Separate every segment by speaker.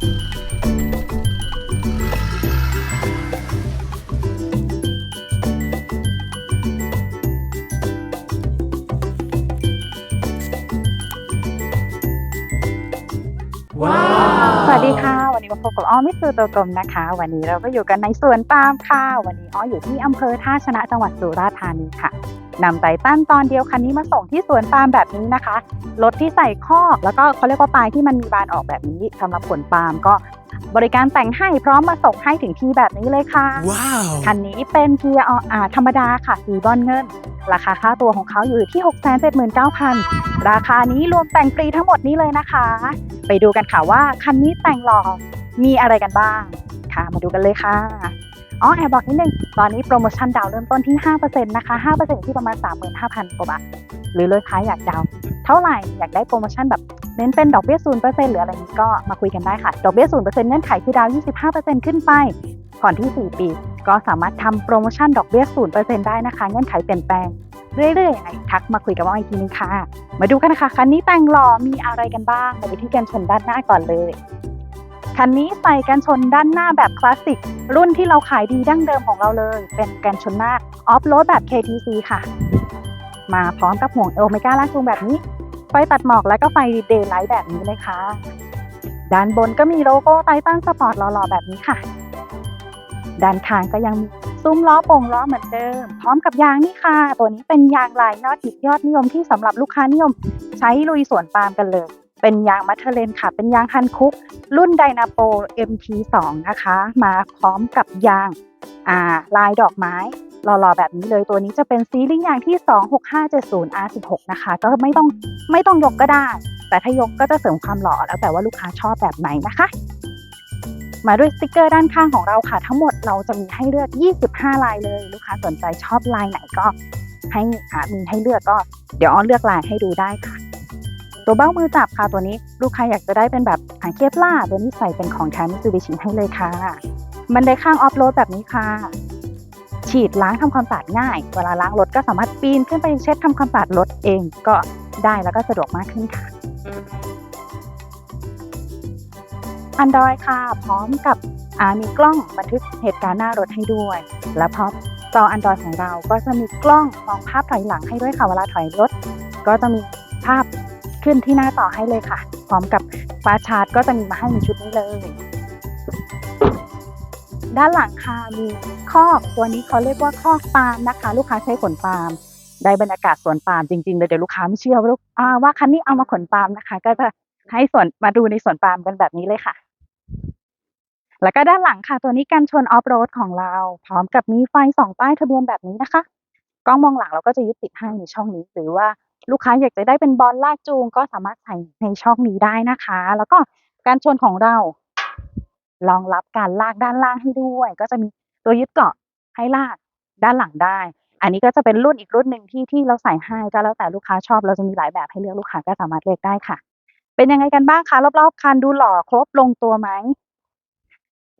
Speaker 1: thank you สวัสดีค่ะ วันนี้มาพบกับอ้อมิสซูตัวกลมนะคะ วันนี้เราก็อยู่กันในสวนปาล์มค่ะ วันนี้อ้ออยู่ที่อำเภอท่าชนะจังหวัดสุราษฎร์ธานีค่ะนำไตตันตอนเดียวคันนี้มาส่งที่สวนปาล์มแบบนี้นะคะรถที่ใส่คอกแล้วก็เขาเรียกว่าปลายที่มันมีบานออกแบบนี้สำหรับผลปาล์มก็ บริการแต่งให้พร้อมมาส่งให้ถึงที่แบบนี้เลยค่ะ
Speaker 2: Wow.
Speaker 1: คันนี้เป็นเกียร์อ่าธรรมดาค่ะสีบอลเงิน ราคาค่าตัวของเขาอยู่ที่ 679,000 ราคานี้รวมแต่งฟรีทั้งหมดนี้เลยนะคะ ไปดูกันค่ะว่าคันนี้แต่งหล่อมีอะไรกันบ้าง ค่ะ มาดูกันเลยค่ะอ๋อแอบบอกนิดนึง ตอนนี้โปรโมชั่นดาวน์เริ่มต้นที่ 5%นะคะ 5%ที่ประมาณ 35,000กว่าบาท หรือเลยค้าอยากดาวเท่าไหร่อยากได้โปรโมชั่นแบบเน้นเป็นดอกเบี้ย0%หรืออะไรนี้ก็มาคุยกันได้ค่ะ ดอกเบี้ย0%เปอร์เซ็นเงื่อนไขคือดาวน์25%ขึ้นไปผ่อนที่ 4 ปี ก็สามารถทำโปรโมชั่นดอกเบี้ย0%ได้นะคะเงื่อนไขเปลี่ยนแปลงเรื่อยๆไงทักมาคุยกับว่าอีกทีนึงค่ะ มาดูกันนะคะคันนี้แต่งหล่อมีอะไรกันบ้างมาดูที่กันชนด้านหน้าก่อนเลยคันนี้ใส่กันชนด้านหน้าแบบคลาสสิก รุ่นที่เราขายดีดั้งเดิมของเราเลย เป็นกันชนหน้าออฟโรดแบบ KTC ค่ะ มาพร้อมกับห่วงโอเมก้าลากจูงแบบนี้ ไฟตัดหมอกและก็ไฟเดย์ไลท์แบบนี้เลยค่ะ ด้านบนก็มีโลโก้ไททันสปอร์ตหล่อๆแบบนี้ค่ะ ด้านข้างก็ยังมีซุ้มล้อโป่งล้อเหมือนเดิม พร้อมกับยางนี่ค่ะ ตัวนี้เป็นยางลายยอดฮิตยอดนิยมที่สำหรับลูกค้านิยม ใช้ลุยสวนปาล์มกันเลย เป็นยางมัทเทเลนค่ะ เป็นยางฮันคุก รุ่นไดนาโป MT2 นะคะ มาพร้อมกับยางาลายดอกไม้ หล่อๆแบบนี้เลยตัวนี้จะเป็นซีรีส์ยางที่ 26570 R16 นะคะ ก็ไม่ต้องไม่ต้องยกก็ได้ แต่ถ้ายกก็จะเสริมความหล่อแล้วแต่ว่าลูกค้าชอบแบบไหนนะคะ มาด้วยสติกเกอร์ด้านข้างของเราค่ะ ทั้งหมดเราจะมีให้เลือก 25 ลายเลย ลูกค้าสนใจชอบลายไหนก็ให้อ่ามีให้เลือกก็ เดี๋ยวอ้อนเลือกลายให้ดูได้ค่ะตัวเบ้ามือจับค่ะตัวนี้ลูกค้าอยากจะได้เป็นแบบหางเคปล่าตัวนี้ใส่เป็นของแท้มิซูบิชิให้เลยค่ะบันไดข้างออฟโรดแบบนี้ค่ะ ฉีดล้างทำความสะอาดง่าย เวลาล้างรถก็สามารถปีนขึ้นไปเช็ดทำความสะอาดรถเองก็ได้แล้วก็สะดวกมากขึ้นค่ะ Android ค่ะ พร้อมกับมีกล้องบันทึกเหตุการณ์หน้ารถให้ด้วย และพร้อมจอ Android ของเราก็จะมีกล้องมองภาพถอยหลังให้ด้วยค่ะเวลาถอยรถ ก็จะมีภาพขึ้นที่หน้าต่อให้เลยค่ะ พร้อมกับฟ้าชาร์จก็จะมีมาให้ในชุดนี้เลย ด้านหลังค่ะมีคอกตัวนี้เขาเรียกว่าคอกปาล์มนะคะ ลูกค้าใช้ขนปาล์มได้บรรยากาศสวนปาล์มจริงๆเลยเดี๋ยวลูกค้าไม่เชื่อว่าลูกอ่าว่าคันนี้เอามาขนปาล์มนะคะ ก็จะให้สวนมาดูในสวนปาล์มกันแบบนี้เลยค่ะ แล้วก็ด้านหลังค่ะ ตัวนี้กันชนออฟโรดของเรา พร้อมกับมีไฟสองป้ายทะเบียนแบบนี้นะคะกล้องมองหลังเราก็จะยึดติดให้ในช่องนี้ หรือว่าลูกค้าอยากจะได้เป็นบอลลากจูงก็สามารถใส่ในช่องนี้ได้นะคะ แล้วก็การชนของเรา รองรับการลากด้านล่างให้ด้วย ก็จะมีตัวยึดเกาะให้ลากด้านหลังได้ อันนี้ก็จะเป็นรุ่นอีกรุ่นหนึ่งที่ที่เราใส่ให้ก็แล้วแต่ลูกค้าชอบเราจะมีหลายแบบให้เลือกลูกค้าก็สามารถเลือกได้ค่ะ เป็นยังไงกันบ้างคะรอบๆคันดูหล่อครบลงตัวไหม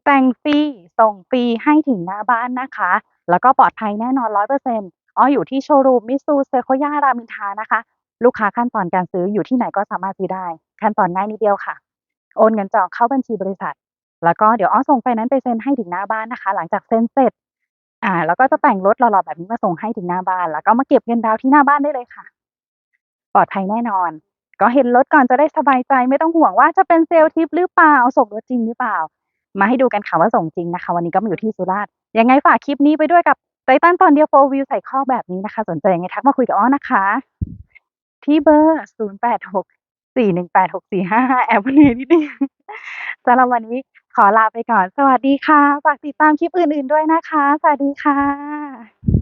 Speaker 1: แต่งฟรีส่งฟรีให้ถึงหน้าบ้านนะคะ แล้วก็ปลอดภัยแน่นอนร้อยเปอร์เซ็นต์อ๋ออยู่ที่โชว์รูมมิซูเซโคย่ารามินทานะคะ ลูกค้าขั้นตอนการซื้ออยู่ที่ไหนก็สามารถซื้อได้ ขั้นตอนง่ายนิดเดียวค่ะ โอนเงินจองเข้าบัญชีบริษัท แล้วก็เดี๋ยวอ้อส่งไฟนั้นไปเซ็นให้ถึงหน้าบ้านนะคะ หลังจากเซ็นเสร็จ อ่า แล้วก็จะแต่งรถหล่อๆแบบนี้มาส่งให้ถึงหน้าบ้าน แล้วก็มาเก็บเงินดาวน์ที่หน้าบ้านได้เลยค่ะ ปลอดภัยแน่นอน ก็เห็นรถก่อนจะได้สบายใจ ไม่ต้องห่วงว่าจะเป็นเซลล์ทิปหรือเปล่าส่งรถจริงหรือเปล่า มาให้ดูกันค่ะว่าส่งจริงนะคะ วันนี้ก็มาอยู่ที่สุราษฎร์ยังไงฝากคลิปนี้ไปด้วยกับไตตันตอนเดียวโฟวิวใส่ข้อแบบนี้นะคะ สนใจยังไงทักมาคุยกับอ้อนะคะ ที่เบอร์ 0 8 6 4 1 8 6 4 5 5แอบนี้นิดนึงสำหรับวันนี้ ขอลาไปก่อน สวัสดีค่ะ ฝากติดตามคลิปอื่นๆด้วยนะคะ สวัสดีค่ะ